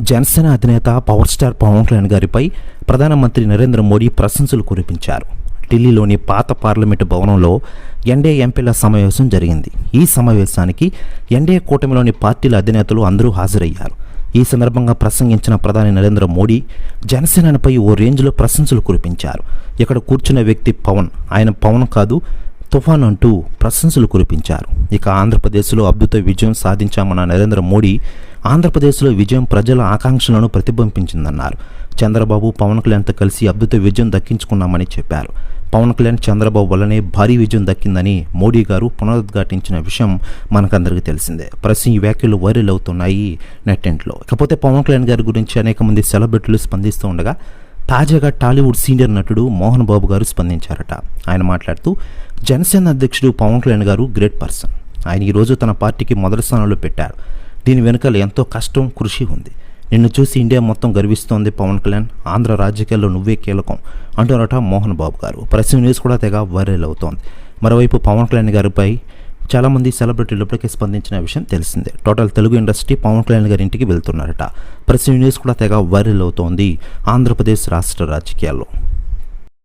జనసేన అధినేత power star Pawan Kalyan గారిపై ప్రధానమంత్రి నరేంద్ర మోడీ ప్రశంసలు కురిపించారు. ఢిల్లీలోని పాత పార్లమెంటు భవనంలో ఎన్డీఏ ఎంపీల సమావేశం జరిగింది. ఈ సమావేశానికి ఎన్డీఏ కూటమిలోని పార్టీల అధినేతలు అందరూ హాజరయ్యారు. ఈ సందర్భంగా ప్రసంగించిన ప్రధాని నరేంద్ర మోడీ జనసేనపై ఓ రేంజ్లో ప్రశంసలు కురిపించారు. ఇక్కడ కూర్చున్న వ్యక్తి పవన్ ఆయన పవన్ కాదు తుఫాన్ అంటూ ప్రశంసలు కురిపించారు. ఇక ఆంధ్రప్రదేశ్లో అద్భుత విజయం సాధించామన్న నరేంద్ర మోడీ ఆంధ్రప్రదేశ్లో విజయం ప్రజల ఆకాంక్షలను ప్రతిబింబించిందన్నారు. చంద్రబాబు పవన్ కళ్యాణ్తో కలిసి అద్భుత విజయం దక్కించుకున్నామని చెప్పారు. పవన్ కళ్యాణ్ చంద్రబాబు వల్లనే భారీ విజయం దక్కిందని మోడీ గారు పునరుద్ఘాటించిన విషయం మనకందరికీ తెలిసిందే. ప్రస్తుతం ఈ వ్యాఖ్యలు వైరల్ అవుతున్నాయి నెట్టెంట్లో. ఇకపోతే పవన్ కళ్యాణ్ గారి గురించి అనేక మంది సెలబ్రిటీలు స్పందిస్తూ ఉండగా తాజాగా టాలీవుడ్ సీనియర్ నటుడు మోహన్ బాబు గారు స్పందించారట. ఆయన మాట్లాడుతూ జనసేన అధ్యక్షుడు పవన్ కళ్యాణ్ గారు గ్రేట్ పర్సన్. ఆయన ఈరోజు తన పార్టీకి మొదటి స్థానంలో పెట్టారు. దీని వెనుకల ఎంతో కష్టం కృషి ఉంది. నిన్ను చూసి ఇండియా మొత్తం గర్విస్తోంది పవన్ కళ్యాణ్. ఆంధ్ర రాజకీయాల్లో నువ్వే కీలకం అంటున్నారట మోహన్ బాబు గారు. ప్రెస్ న్యూస్ కూడా తెగ వైరల్ అవుతోంది. మరోవైపు పవన్ కళ్యాణ్ గారిపై చాలామంది సెలబ్రిటీలు ఇప్పటికే స్పందించిన విషయం తెలిసిందే. టోటల్ తెలుగు ఇండస్ట్రీ పవన్ కళ్యాణ్ గారి ఇంటికి వెళ్తున్నారట. ప్రెస్ న్యూస్ కూడా తెగ వైరల్ అవుతోంది ఆంధ్రప్రదేశ్ రాష్ట్ర రాజకీయాల్లో.